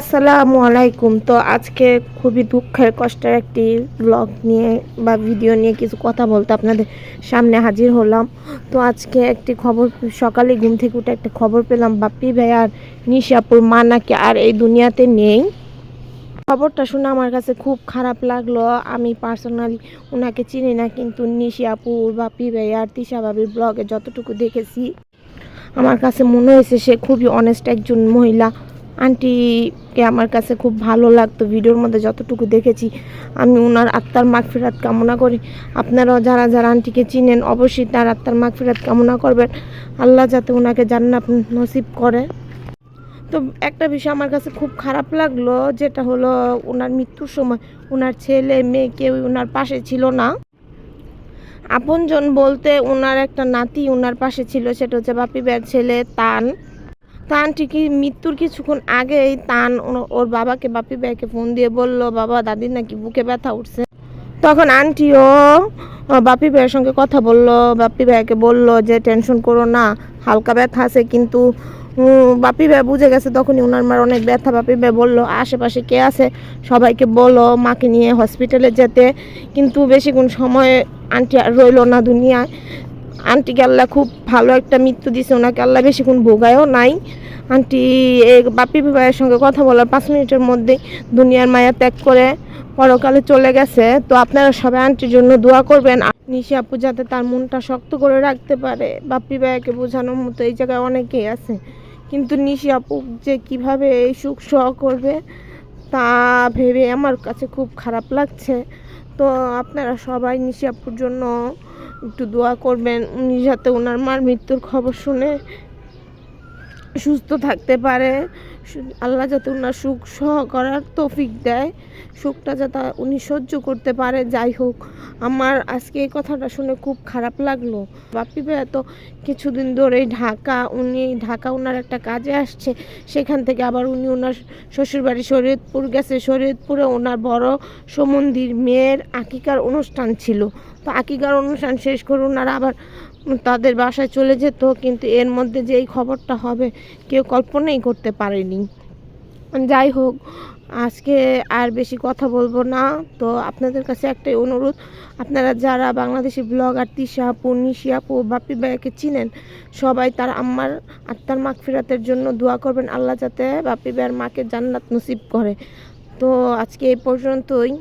আসসালামু আলাইকুম। তো আজকে খুবই দুঃখের, কষ্টের একটি ব্লগ নিয়ে বা ভিডিও নিয়ে কিছু কথা বলতে আপনাদের সামনে হাজির হলাম। তো আজকে একটি খবর, সকালে ঘুম থেকে উঠে একটা খবর পেলাম, বাপ্পি ভাই আর নিশাপুর মা নাকি আর এই দুনিয়াতে নেই। খবরটা শুনে আমার কাছে খুব খারাপ লাগল। আমি পার্সোনালি ওনাকে চিনি না, কিন্তু নিশি আপু বাপি ভাই আর তিশা বাবির ব্লগে যতটুকু দেখেছি, আমার কাছে মনে হয়েছে সে খুবই অনেস্ট একজন মহিলা। আন্টিকে আমার কাছে খুব ভালো লাগতো, ভিডিওর মধ্যে যতটুকু দেখেছি। আমি ওনার আত্মার মাগফিরাত কামনা করি। আপনারাও যারা যারা আন্টিকে চিনেন, অবশ্যই তার আত্মার মাগফিরাত কামনা করবেন। আল্লাহ যাতে ওনাকে জান্নাত নসিব করে। তো একটা বিষয় আমার কাছে খুব খারাপ লাগল, যেটা হলো ওনার মৃত্যুর সময় ওনার ছেলে, মেয়ে কেউ ওনার পাশে ছিল না। আপনজন বলতে ওনার একটা নাতি ওনার পাশে ছিল, সেটা হচ্ছে বাপি ছেলে তান। তান ঠিকই মৃত্যুর কিছুক্ষণ আগেই তান ওর- বাবাকে, বাপি ভাইকে ফোন দিয়ে বলল, বাবা, দাদির নাকি বুকে ব্যথা উঠছে। তখন আন্টিও বাপি ভাইয়ের সঙ্গে কথা বলল। বাপি ভাইকে বলল যে, টেনশন করো না, হালকা ব্যথা আছে, কিন্তু বাপি ভাই বুঝে গেছে তখনই ওনার মার অনেক ব্যথা। বাপি ভাই বলল, আশেপাশে কে আছে? সবাইকে বলো, মাকে নিয়ে হসপিটালে যেতে। কিন্তু বেশিক্ষণ সময় আন্টি আর রইল না দুনিয়ায়। আন্টিকে আল্লাহ খুব ভালো একটা মৃত্যু দিছে, ওনাকে আল্লাহ বেশিক্ষণ ভোগায়ও নাই। আন্টি বাপি ভাইয়ের সঙ্গে কথা বলার পাঁচ মিনিটের মধ্যেই দুনিয়ার মায়া ত্যাগ করে পরকালে চলে গেছে। তো আপনারা সবাই আন্টির জন্য দোয়া করবেন। নিশি আপু যাতে তার মনটা শক্ত করে রাখতে পারে। বাপি ভাইয়াকে বোঝানোর মতো এই জায়গায় অনেকেই আছে। কিন্তু নিশি আপু যে কীভাবে এই সুখ সহ করবে, তা ভেবে আমার কাছে খুব খারাপ লাগছে। তো আপনারা সবাই নিশি আপুর জন্য একটু দোয়া করবেন উনি যাতে ওনার মার মৃত্যুর খবর শুনে সুস্থ থাকতে পারে। আল্লাহ যাতে ওনার সুখ সহ করার তৌফিক দেয়। সুখটা যাতে উনি সহ্য করতে পারে। যাই হোক, আমার আজকে এই কথাটা শুনে খুব খারাপ লাগল। বাপি ভাইয়া তো কিছুদিন ধরেই ঢাকা, উনি ঢাকা ওনার একটা কাজে আসছে। সেখান থেকে আবার উনি ওনার শ্বশুরবাড়ি শরীয়তপুর গেছে। শরীয়তপুরে ওনার বড় সমন্দির মেয়ের আকিকার অনুষ্ঠান ছিল। তো আকিকার অনুষ্ঠান শেষ করে ওনারা আবার তাদের বাসায় চলে যেত, কিন্তু এর মধ্যে যে এই খবরটা হবে কেউ কল্পনাই করতে পারেনি। যাই হোক, আজকে আর বেশি কথা বলব না। তো আপনাদের কাছে একটাই অনুরোধ, আপনারা যারা বাংলাদেশি ব্লগার তিশা আপু নিশি বাপি ভাইয়াকে চিনেন, সবাই তার আম্মার আত্মার মাগফিরাতের জন্য দোয়া করবেন, আল্লাহ যাতে বাপি ভাইয়ের মাকে জান্নাত নসিব করে। তো আজকে এই পর্যন্তই।